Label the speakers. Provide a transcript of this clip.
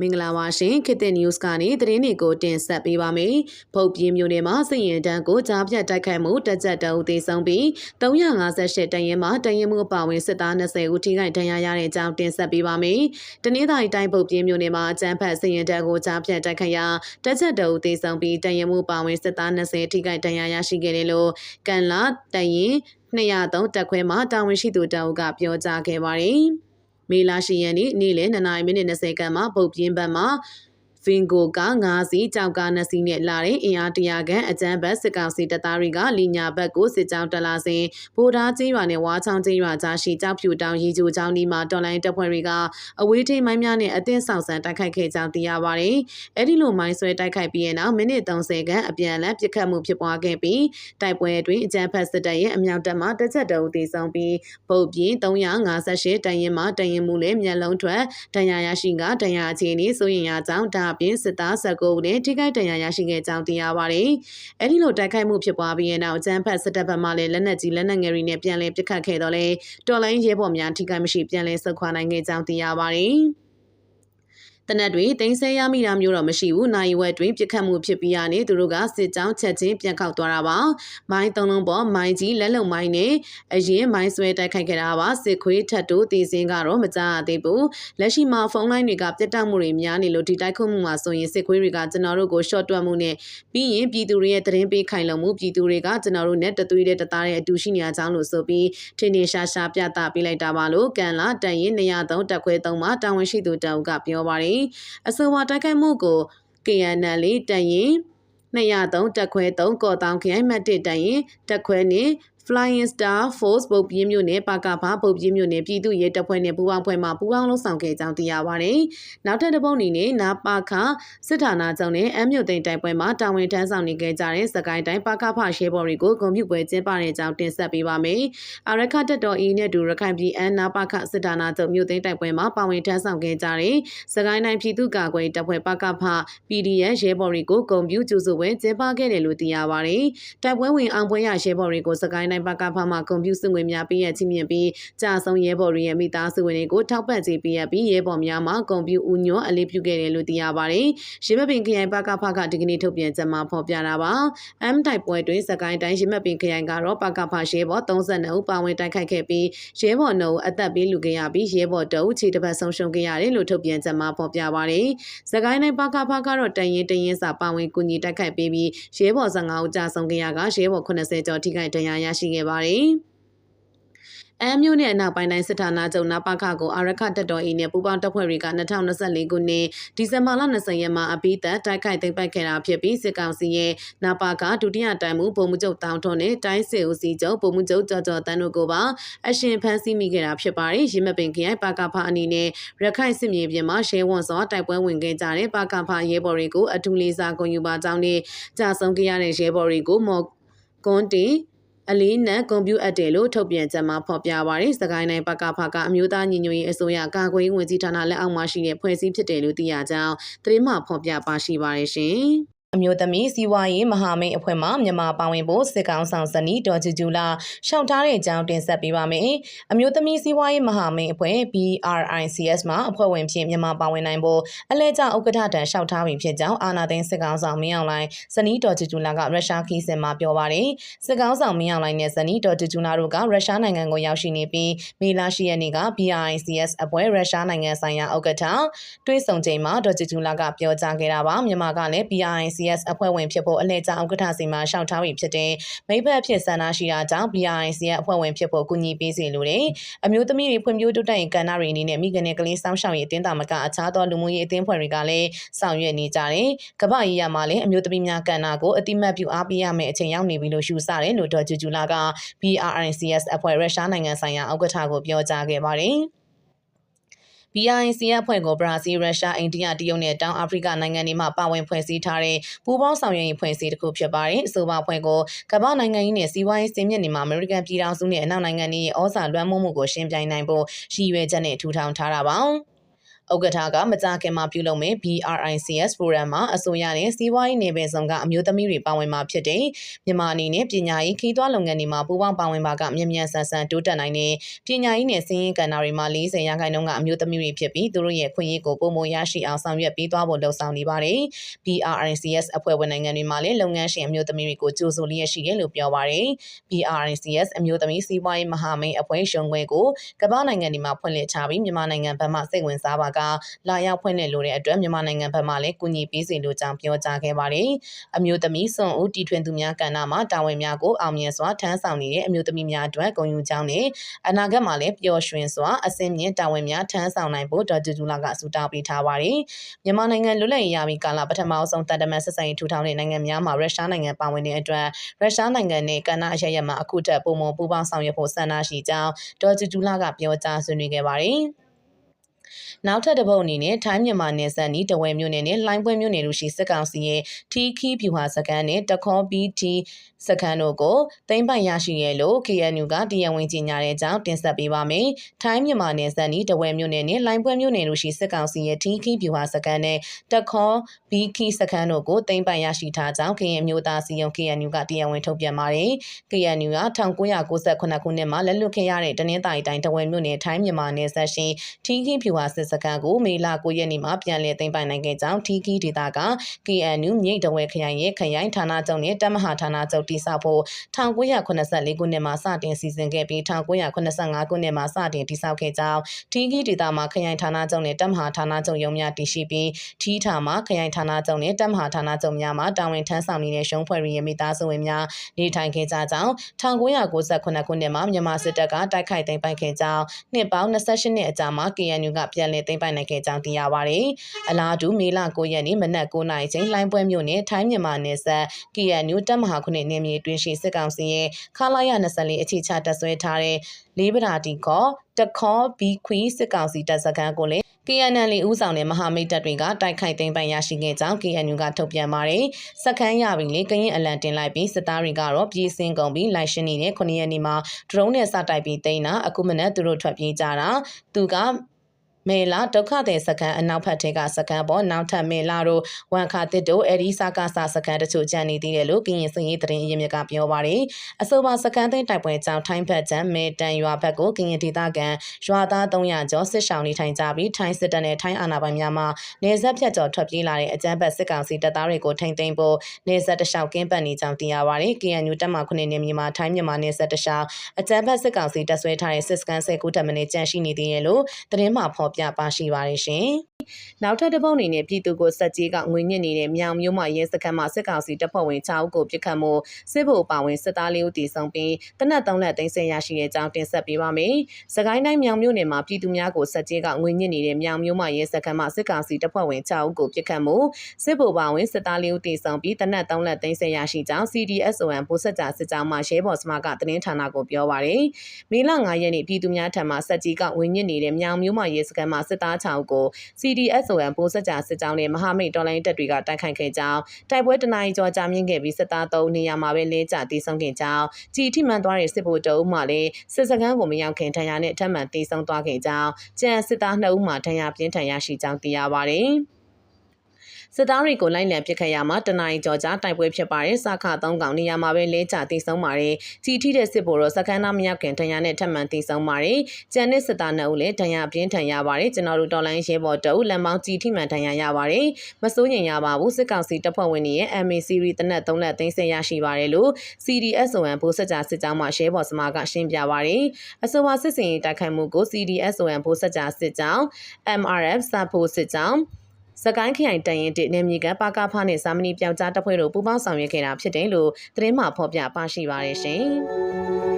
Speaker 1: မင်္ဂလာပါရှင်ခေတ်သစ် news ကနေသတင်းတွေကိုတင်ဆက်ပေးပါမယ်။ဖုတ်ပြင်းမျိုးနယ်မှာစည်ရင်တန်းကိုကြားပြတ်တိုက်ခိုက်မှုတက်ကြက်တအုပ်သေးဆုံးပြီး358တန်ရင်မှာတန်ရင်မှုအပါဝင်စစ်သား20ဦးထိခိုက်ဒဏ်ရာရတဲ့အကြောင်းတင်ဆက်ပေးပါမယ်။တနင်္သာရီတိုင်းဖုတ်ပြင်းမျိုးနယ်မှာအကြမ်းဖက်စည်ရင်တန်းကိုကြားပြတ်တိုက်ခိုက်ရာတက်ကြက်တအုပ်သေးဆုံးပြီးတန်ရင်မှုအပါဝင်စစ်သား20ထိခိုက်ဒဏ်ရာရရှိခဲ့တယ်လို့ကန်လာတန်ရင် 203တက်ခွဲမှာတာဝန်ရှိသူတအုပ်ကပြောကြားခဲ့ပါတယ်။မေလာရှိရန်နေ့နေ့လယ်2နာရီမိနစ်20ခန့်မှာပုတ်ပြင်းဘက်မှာဖ င်ကိုက9စီးကြောက်ကား2စီးနဲ့လာတဲ့အင်အားတရာခန့်အကြမ်းဖက်စစ်ကောင်စီတပ်သားတွေကလီညာဘက်ကိုစစ်ကြောင်းတက်လာစဉ်ဗိုလ်သားကြီးရွာနဲ့ဝါချောင်းကြီးရွာကြားရှိကြောက်ဖြူတောင်ရီကျိုချောင်းဒီမှာတော်လိုင်းတပ်ဖွဲ့တွေကအဝေးထိမိုင်းများနဲ့အသင်းဆောင်ဆန်တိုက်ခိုက်ခဲ့ကြောင်းသိရပါတယ်။အဲဒီလိုမိုင်းဆွဲတိုက်ခိုက်ပြီးတဲ့နောက်မိနစ်30ခန့်အပြန်အလှန်ပစ်ခတ်မှုဖြစ်ပွားခဲ့ပြီးတိုက်ပွဲအတွင်းအကြမ်းဖက်စစ်တပ်ရဲ့အမြောက်တပ်မှတစ်ချက်တအုပ်တည်ဆောင်ပြီးဗုတ်ပြင်း358တန်ရင်မှတန်ရင်မှုနဲ့မျက်လုံးထွက်ဒဏ်ရာရရှိကဒဏ်ရာအခြေအနေစိုးရင်ရကြောင်းဒါအပြင်စစ်သား19ဦးနဲ့ထိခိုက်ဒဏ်ရာရရှိခဲ့ကြောင်းသိရပါတယ်။အဲဒီလိုတိုက်ခိုက်မှုဖြစ်ပွားပြီးတဲ့နောက်ကျန်းဖက်စစ်တပ်ဘက်မှလည်းလက်နက်ကြီးလက်နက်ငယ်တွေနဲ့ပြန်လည်ပစ်ခတ်ခဲ့တော့လေတော်လိုင်းရဲဘော်များထိခိုက်မရှိပြန်လည်ဆုတ်ခွာနိုင်ခဲ့ကြောင်းသိရပါတယ်။ တနက်တွေတင်ဆက်ရမိတာမျိုးတော့မရှိဘူး။နိုင်ဝက်တွင်ပြစ်ခတ်မှုဖြစ်ပြီးရနေသူတို့ကစစ်ကြောင်းချက်ချင်းပြန်ခောက်သွားတာပါ။မိုင်းသုံးလုံးပေါ်မိုင်းကြီးလက်လုံမိုင်းနဲ့အရင်မိုင်းဆွဲတိုက်ခိုက်ခဲ့တာပါ။စစ်ခွေးထက်တို့တည်စင်းကတော့မကြားရသေးဘူး။လက်ရှိမှာဖုန်းလိုင်းတွေကပြတ်တောက်မှုတွေများနေလို့ဒီတိုက်ခုမှုမှာဆိုရင်စစ်ခွေးတွေကကျွန်တော်တို့ကို short တွက်မှုနဲ့ပြီးရင်ပြည်သူတွေရဲ့သတင်းပေးခိုင်လုံမှုပြည်သူတွေကကျွန်တော်တို့နဲ့တသွေးတဲ့တသားတဲ့အတူရှိနေကြလို့ဆိုပြီးထင်ထင်ရှားရှားပြသပေးလိုက်တာပါလို့ကန်လာတန်ရင်203တက်ခွဲ3မှာတာဝန်ရှိသူတောင်ကပြောပါတယ်အဆိုပါတိုက်ခိုက်မှုကို KNL တန်ရင်203တက်ခွဲ3ကော်တောင်ခိုင်မှတ်1တန်ရင်တက်ခွဲနဲ့ Flying Star Force ပုတ်ပြင်းမြို့နယ်ပါကဖာပုတ်ပြင်းမြို့နယ်ပြည်သူ့ရဲတပ်ဖွဲ့နဲ့ပူးပေါင်းဖွဲ့မှပူးပေါင်းလှုပ်ဆောင်ခဲ့ကြောင်းသိရပါတယ်။နောက်ထပ်တစ်ပုတ်အနေနဲ့နာပါခစစ်ဌာနချုပ်နဲ့အမြို့သိမ်းတိုက်ပွဲမှာတာဝန်ထမ်းဆောင်နေခဲ့ကြတဲ့စကိုင်းတိုင်းပါကဖရဲဘော်တွေကိုဂုဏ်ပြုပွဲကျင်းပတဲ့ကြောင်းတင်ဆက်ပေးပါမယ်။အရခတက်တော်အီနဲ့ဒူရခိုင်ပြည်အန်နာပါခစစ်ဌာနချုပ်မြို့သိမ်းတိုက်ပွဲမှာပါဝင်ထမ်းဆောင်ခဲ့ကြတဲ့စကိုင်းတိုင်းပြည်သူ့ကာကွယ်တပ်ဖွဲ့ပါကဖ PDF ရဲဘော်တွေကိုဂုဏ်ပြုကျူစုပွဲကျင်းပခဲ့တယ်လို့သိရပါတယ်။တိုက်ပွဲဝင်အောင်ပွဲရရဲဘော်တွေကိုစကိုင်းတိုင်းပကဖမှကွန်ပျူတာငွေများပေးရချင်းမြင့်ပြီးကြာဆုံးရဲဘော်တွေရဲ့မိသားစုဝင်တွေကိုထောက်ပံ့ကြေးပေးရပြီးရဲဘော်များမှကွန်ပျူတာဦးညွှန်အလေးပြုခဲ့တယ်လို့သိရပါတယ်။ရမပင်ခရိုင်ပကဖကဒီကနေ့ထုတ်ပြန်ချက်မှာဖော်ပြတာပါ။ M တိုက်ပွဲတွင်စကိုင်းတိုင်းရမပင်ခရိုင်ကတော့ပကဖရဲဘော်32ဦးပါဝင်တိုက်ခိုက်ခဲ့ပြီးရဲဘော်2ဦးအသက်ပေးလူခဲ့ရပြီးရဲဘော်2ဦးခြေတစ်ပတ်ဆုံးရှုံးခဲ့ရတယ်လို့ထုတ်ပြန်ချက်မှာဖော်ပြပါတယ်။စကိုင်းတိုင်းပကဖကတော့တရင်တရင်စာပါဝင်ကူညီတိုက်ခိုက်ပေးပြီးရဲဘော်15ဦးကြာဆုံးခဲ့ရကရဲဘော်80ကျော်ထိခိုက်ဒဏ်ရာရရှိခဲ့ပါတယ်။အမ်းမြို့နယ်အနောက်ပိုင်းတိုင်းစစ်ဌာနချုပ်နပခကိုအာရခတက်တော်အင်းနဲ့ပူးပေါင်းတပ်ဖွဲ့တွေက2024ခုနှစ်ဒီဇင်ဘာလ20ရက်မှာအပိသက်တိုက်ခိုက်သိမ်းပိုက်ခဲ့တာဖြစ်ပြီးစစ်ကောင်စီရဲ့နပခဒုတိယတိုင်မှုဗိုလ်မှူးချုပ်တောင်ထွန်းနဲ့တိုင်းစစ်ဦးစီးချုပ်ဗိုလ်မှူးချုပ်ကြော်ကြော်တန်းတို့ကိုပါအရှင်ဖမ်းဆီးမိခဲ့တာဖြစ်ပါတယ်ရင်းမပင်ခရိုင်ပါကဖအနေနဲ့ရခိုင်စစ်မြေပြင်မှာရဲဝန်စွာတိုက်ပွဲဝင်ခဲ့ကြတဲ့ပါကဖရဲဘော်တွေကိုအထူးလေးစားဂုဏ်ယူပါကြောင်းနဲ့ကြာဆုံးခဲ့ရတဲ့ရဲဘော်တွေကိုမော်ကွန်တီ အလေးနက်ကွန်ပျူအပ်တယ်လို့ထုတ်ပြန်ချက်မှာဖော်ပြပါရယ်စကိုင်းတိုင်းပကဖကအမျိုးသားညီညွတ်ရေးအစိုးရကာကွယ်ရေးဝန်ကြီးဌာနလက်အောက်မှာရှိတဲ့ဖွဲ့စည်းဖြစ်တယ်လို့သိရကြောင်းသတင်းမှဖော်ပြပါရှိပါရရှင်။ အမျိုးသမီးစီးပွားရေးမဟာမိတ်အဖွဲ့မှမြန်မာပါဝင်ဖို့စစ်ကောင်ဆောင်ဇနီးဒေါ်ကျူကျူလာရှောက်ထားတဲ့အကြောင်းတင်ဆက်ပေးပါမယ်။အမျိုးသမီးစီးပွားရေးမဟာမိတ်အဖွဲ့ BRICS မှအဖွဲ့ဝင်ဖြစ်မြန်မာပါဝင်နိုင်ဖို့အလဲကျဥက္ကဋ္ဌတန်ရှောက်ထားပြီးဖြစ်ကြောင်းအာနာသိန်းစစ်ကောင်ဆောင်မင်းအောင်လှိုင်ဇနီးဒေါ်ကျူကျူလာကရုရှားခီးစင်မှာပြောပါတယ်။စစ်ကောင်ဆောင်မင်းအောင်လှိုင်နဲ့ဇနီးဒေါ်ကျူကျူလာတို့ကရုရှားနိုင်ငံကိုရောက်ရှိနေပြီးမေလ10ရက်နေ့က BRICS အဖွဲ့ရုရှားနိုင်ငံဆိုင်ရာဥက္ကဋ္ဌတွဲဆောင်ချိန်မှာဒေါ်ကျူကျူလာကပြောကြားခဲ့တာပါ။မြန်မာကလည်း BRICS BICS အဖွဲ့ဝင်ဖြစ်ဖို့အလဲကျဥက္ကဋ္ဌစီမှာရှောက်ထားပြီးဖြစ်တဲ့မိဘဖြစ်ဆန္ဒရှိတာကြောင့် BICS ရဲ့အဖွဲ့ဝင်ဖြစ်ဖို့ကူညီပေးစီလိုတယ်။အမျိုးသမီးတွေဖွံ့ဖြိုးတိုးတက်ရေးကဏ္ဍတွေအနေနဲ့မိခင်နဲ့ကလေးစောင့်ရှောက်ရေးအသင်းတာမကအခြားသောလူမှုရေးအသင်းဖွဲ့တွေကလည်းဆောင်ရွက်နေကြတယ်။ကမ္ဘာရေးရမှာလည်းအမျိုးသမီးများကဏ္ဍကိုအတိမတ်ပြုအားပေးရမယ့်အချိန်ရောက်နေပြီလို့ရှုဆတယ်လို့ဒေါ်ဂျူဂျူလာက BRICS အဖွဲ့ရုရှားနိုင်ငံဆိုင်ရာဥက္ကဋ္ဌကိုပြောကြားခဲ့ပါတယ်။ BIC အဖွဲ့ကိုဘရာဇီးရုရှားအိန္ဒိယတရုတ်နဲ့တောင်အာဖရိကနိုင်ငံတွေမှာပါဝင်ဖွဲ့စည်းထားတဲ့ပူးပေါင်းဆောင်ရွက်ရေးဖွဲ့စည်းတစ်ခုဖြစ်ပါတယ်အဆိုပါအဖွဲ့ကိုကမ္ဘာနိုင်ငံကြီးနဲ့စီးပွားရေးစင်မြင့်နေမှာအမေရိကန်ပြည်ထောင်စုနဲ့အနောက်နိုင်ငံတွေရဲ့ဩဇာလွှမ်းမိုးမှုကိုရှင်းပြနိုင်ဖို့ရည်ရွယ်ချက်နဲ့ထူထောင်ထားတာပါ ။ဥက္ကဋ္ဌကမကြခင်မှာပြုလုပ်မယ့် BRICS ပရိုဂရမ်မှာအစိုးရနဲ့စီးပွားရေးနယ်ပယ်ဆောင်ကအမျိုးသမီးတွေပါဝင်မှာဖြစ်တဲ့မြန်မာအနေနဲ့ပညာရေးခီးသွွားလုပ်ငန်းတွေမှာပူးပေါင်းပါဝင်ပါကမြန်မြန်ဆန်ဆန်တိုးတက်နိုင်တဲ့ပညာရေးနဲ့စင်းရင်ကဏ္ဍတွေမှာ40ရာခိုင်နှုန်းကအမျိုးသမီးတွေဖြစ်ပြီးသူတို့ရဲ့ခွင့်ရည်ကိုပုံမရရှိအောင်ဆောင်ရွက်ပေးသွားဖို့လှုံ့ဆော်နေပါတယ်။ BRICS အဖွဲ့ဝင်နိုင်ငံတွေမှာလည်းလုပ်ငန်းရှင်အမျိုးသမီးတွေကိုကြိုဆိုလျက်ရှိတယ်လို့ပြောပါတယ်။ BRICS အမျိုးသမီးစီးပွားရေးမဟာမိတ်အဖွဲ့ရှုံးခွဲကိုကမ္ဘာနိုင်ငံတွေမှာဖွင့်လှစ်ထားပြီးမြန်မာနိုင်ငံဘက်မှစိတ်ဝင်စားပါကလာရောက်ဖွင့်လှစ်လိုတဲ့အတွက်မြန်မာနိုင်ငံဘက်မှလည်းကူညီပေးစီလိုကြောင်းပြောကြားခဲ့ပါတယ်။အမျိုးသမီးစွန့်ဦးတီထွင်သူများကဏ္ဍမှာတာဝန်များကိုအောင်မြင်စွာထမ်းဆောင်နေတဲ့အမျိုးသမီးများအတွက်ဂုဏ်ယူကြောင်းနဲ့အနာဂတ်မှာလည်းပျော်ရွှင်စွာအစင်းမြင့်တာဝန်များထမ်းဆောင်နိုင်ဖို့ဒေါ်ကျူကျူလာကဆုတောင်းပေးထားပါတယ်။မြန်မာနိုင်ငံလွတ်လပ်ရေးရပြီးကာလပထမအဆုံးတန်တမန်ဆက်ဆံရေးထူထောင်တဲ့နိုင်ငံများမှာရုရှားနိုင်ငံပါဝင်တဲ့အတွက်ရုရှားနိုင်ငံနဲ့ကဏ္ဍအရရမှာအခုတက်ပုံမပူးပေါင်းဆောင်ရွက်ဖို့ဆန္ဒရှိကြောင်းဒေါ်ကျူကျူလာကပြောကြားဆွေးနွေးခဲ့ပါတယ်။ နောက်ထပ်တစ်ပုတ်အနေနဲ့ထိုင်းမြန်မာနယ်စပ်နီးတဝဲမြို့နယ်နဲ့လိုင်းပွဲမြို့နယ်တို့ရှိစစ်ကောင်စီရဲ့ထီခီဖြူဟာစကန်နဲ့တခေါဘီတီစကန်တို့ကိုသိမ်းပိုက်ရရှိရလို့ KNU ကတရားဝင်ကြေညာတဲ့အကြောင်းတင်ဆက်ပေးပါမယ်။ထိုင်းမြန်မာနယ်စပ်နီးတဝဲမြို့နယ်နဲ့လိုင်းပွဲမြို့နယ်တို့ရှိစစ်ကောင်စီရဲ့ထီခီဖြူဟာစကန်နဲ့တခေါဘီခီစကန်တို့ကိုသိမ်းပိုက်ရရှိထားကြောင်း KNU မျိုးသားစီယုံ KNU ကတရားဝင်ထုတ်ပြန်ပါတယ်။ KNU က1998ခုနှစ်မှာလက်လွတ်ခဲ့ရတဲ့တနင်္သာရီတိုင်းတဝဲမြို့နယ်ထိုင်းမြန်မာနယ်စပ်ရှိထီခီဖြူဟာစစ်စကန်ကိုမေလ9ရက်နေ့မှာပြန်လည်သိမ်းပိုက်နိုင်ခဲ့ကြောင်းထီခီဒေတာက KNU မြိတ်တဝဲခရိုင်ရဲ့ခရိုင်ဌာနချုပ်နဲ့တပ်မဟာဌာနချုပ်တည်ဆောက်ဖို့1984ခုနှစ်မှာစတင်စီစဉ်ခဲ့ပြီး1985ခုနှစ်မှာစတင်တည်ဆောက်ခဲ့ကြောင်းထီခီဒေတာမှာခရိုင်ဌာနချုပ်နဲ့တပ်မဟာဌာနချုပ်ရုံးများတည်ရှိပြီးထီထာမှာခရိုင်ဌာနချုပ်နဲ့တပ်မဟာဌာနချုပ်များမှာတာဝန်ထမ်းဆောင်နေတဲ့ရှုံးဖွဲ့ရင်းမိသားစုဝင်များနေထိုင်ခဲ့ကြကြောင်း1998ခုနှစ်မှာမြန်မာစစ်တပ်ကတိုက်ခိုက်သိမ်းပိုက်ခဲ့ကြောင်းနှစ်ပေါင်း28နှစ်အကြာမှာ KNU ကပြန်လည်သိမ်းပိုက်နိုင်ခဲ့ကြောင်းသိရပါတယ်။အလားတူမေလ9ရက်နေ့မနက်9:00နာရီချိန်လိုင်းပွဲမြို့နယ်ထိုင်းမြန်မာနယ်စပ် KNU တပ်မဟာခုနှစ်နေမြေတွင်ရှိစစ်ကောင်စီရဲ့ခလာရ24အခြေချတပ်ဆွဲထားတဲ့လေးပဓာတီခေါ်တခေါဘီခွီစစ်ကောင်စီတပ်စခန်းကိုလည်း KNL ဦးဆောင်တဲ့မဟာမိတ်တပ်တွေကတိုက်ခိုက်သိမ်းပိုင်ရရှိခဲ့ကြောင်း KNU ကထုတ်ပြန်ပါတယ်။စခန်းရပြီးလေကရင်အလံတင်လိုက်ပြီးစစ်သားတွေကတော့ပြည်စင်ကုန်ပြီးလိုက်ရှင်းနေတဲ့9ရက်နေ့မှာဒရုန်းနဲ့စတိုက်ပြီးတိန်းတာအခုမနက်သူတို့ထွက်ပြေးကြတာသူက မေလာဒုက္ခသည်စခန်းအနောက်ဘက်ထဲကစခန်းပေါ်နောက်ထပ်မေလာတို့ဝန်ခါတစ်တို့အဲဒီစကားစစခန်းတချို့ကျန်နေသေးတယ်လို့ကရင်စင်ရေးသတင်းအရင်းမြစ်ကပြောပါတယ်အဆိုပါစခန်းသိမ်းတိုက်ပွဲကြောင့်ထိုင်းဘက်ကျန်မေတန်ရွာဘက်ကိုကရင်ဒေသခံရွာသား300ကျော်စစ်ရှောင်နေထိုင်ကြပြီးထိုင်းစစ်တပ်နဲ့ထိုင်းအာဏာပိုင်များမှနေဆက်ဖြတ်ကျော်ထွက်ပြေးလာတဲ့အကြမ်းဖက်စစ်ကောင်စီတပ်သားတွေကိုထိန်းသိမ်းဖို့နေဆက်တလျှောက်ကင်းပတ်နေကြောင်းသိရပါတယ် KNU တပ်မခုနှစ်နေမြန်မာထိုင်းမြန်မာနေဆက်တလျှောက်အကြမ်းဖက်စစ်ကောင်စီတပ်ဆွဲထားတဲ့စစ်စခန်း၁၀ခုထပ်မံကြန့်ရှိနေသေးတယ်လို့သတင်းမှဖော်ပြပါရှိပါတယ်ရှင်။နောက်ထပ်တစ်ပုတ်အနေနဲ့ပြည်သူကိုစက်ကြီးကငွေညစ်နေတဲ့မြောင်မျိုးမရဲစခန်းမှာစစ်ကောင်စီတပ်ဖွဲ့ဝင်6ဦးကိုပြစ်ခတ်မှုစစ်ဗိုလ်ပါဝင်စစ်သားလေးဦးတည်ဆုံပြီးတနက်3လက်သိမ်းဆည်းရရှိတဲ့အကြောင်းတင်ဆက်ပေးပါမယ်။စကိုင်းတိုင်းမြောင်မျိုးနယ်မှာပြည်သူများကိုစက်ကြီးကငွေညစ်နေတဲ့မြောင်မျိုးမရဲစခန်းမှာစစ်ကောင်စီတပ်ဖွဲ့ဝင်6ဦးကိုပြစ်ခတ်မှုစစ်ဗိုလ်ပါဝင်စစ်သားလေးဦးတည်ဆုံပြီးတနက်3လက်သိမ်းဆည်းရရှိကြောင်း CDSON ဗိုလ်ဆက်ကြစစ်ကြောင်းမှရဲဘော်စမကသတင်းဌာနကိုပြောပါရယ်။မေလ9ရက်နေ့ပြည်သူများထံမှစက်ကြီးကငွေညစ်နေတဲ့မြောင်မျိုးမရဲစခန်းမှာစစ်သား6ဦးကို CDSON ပိုးစကြစစ်ကြောင်းနဲ့မဟာမိတ်တော်လိုင်းတပ်တွေကတိုက်ခိုက်ခဲ့ကြောင်းတိုက်ပွဲတနအီကျော်ကြာမြင့်ခဲ့ပြီးစစ်သား၃နေရာမှာပဲလဲကျတည်ဆုံခဲ့ကြောင်းကြည်ထိမှန်သွားတဲ့စစ်ဗိုလ်တအုပ်မှလည်းစစ်စခန်းကိုမရောက်ခင်ထံရနဲ့ထပ်မံတည်ဆုံသွားခဲ့ကြောင်းကြံစစ်သား2ဦးမှထံရပြင်းထန်ရရှိကြောင်းသိရပါတယ်။ စစ်သားတွေကိုလိုက်လံပစ်ခတ်ရမှာတနင်္လာကြော်ကြားတိုက်ပွဲဖြစ်ပါတယ်စခါသုံးကောင်နေရာမှာပဲလဲကျတည်ဆုံးပါတယ်ကြီးထိတဲ့စစ်ဗိုလ်တော့စခန်းသားမရောက်ခင်တန်ရာနဲ့ထပ်မံတည်ဆုံးပါတယ်ကျန်တဲ့စစ်သားနှစ်ဦးလည်းတန်ရာပြင်းထန်ရပါတယ်ကျွန်တော်တို့တော်လိုင်းရဲဘော်တအုပ်လမ်းပေါင်းကြီးထိမှန်တန်ရာရပါတယ်မစိုးရင်ရပါဘူးစစ်ကောင်စီတပ်ဖွဲ့ဝင်တွေရဲ့ MA series တနက်၃လက်သိမ်းဆည်းရရှိပါတယ်လို့ CDSON ဘိုးစကြစစ်ကြောင်းမှရဲဘော်စမားကရှင်းပြပါတယ်အဆိုပါစစ်စင်ရေးတိုက်ခိုက်မှုကို CDSON ဘိုးစကြစစ်ကြောင်း MRF စဖို့စစ်ကြောင်း စကိုင်းခရိုင်တရင်တစ်နေမြေကပါကဖားနဲ့စာမဏီပြောက်ကြားတပ်ဖွဲ့တို့ပူးပေါင်းဆောင်ရွက်ခဲ့တာဖြစ်တယ်လို့သတင်းမှဖော်ပြပါရှိပါတယ်ရှင်။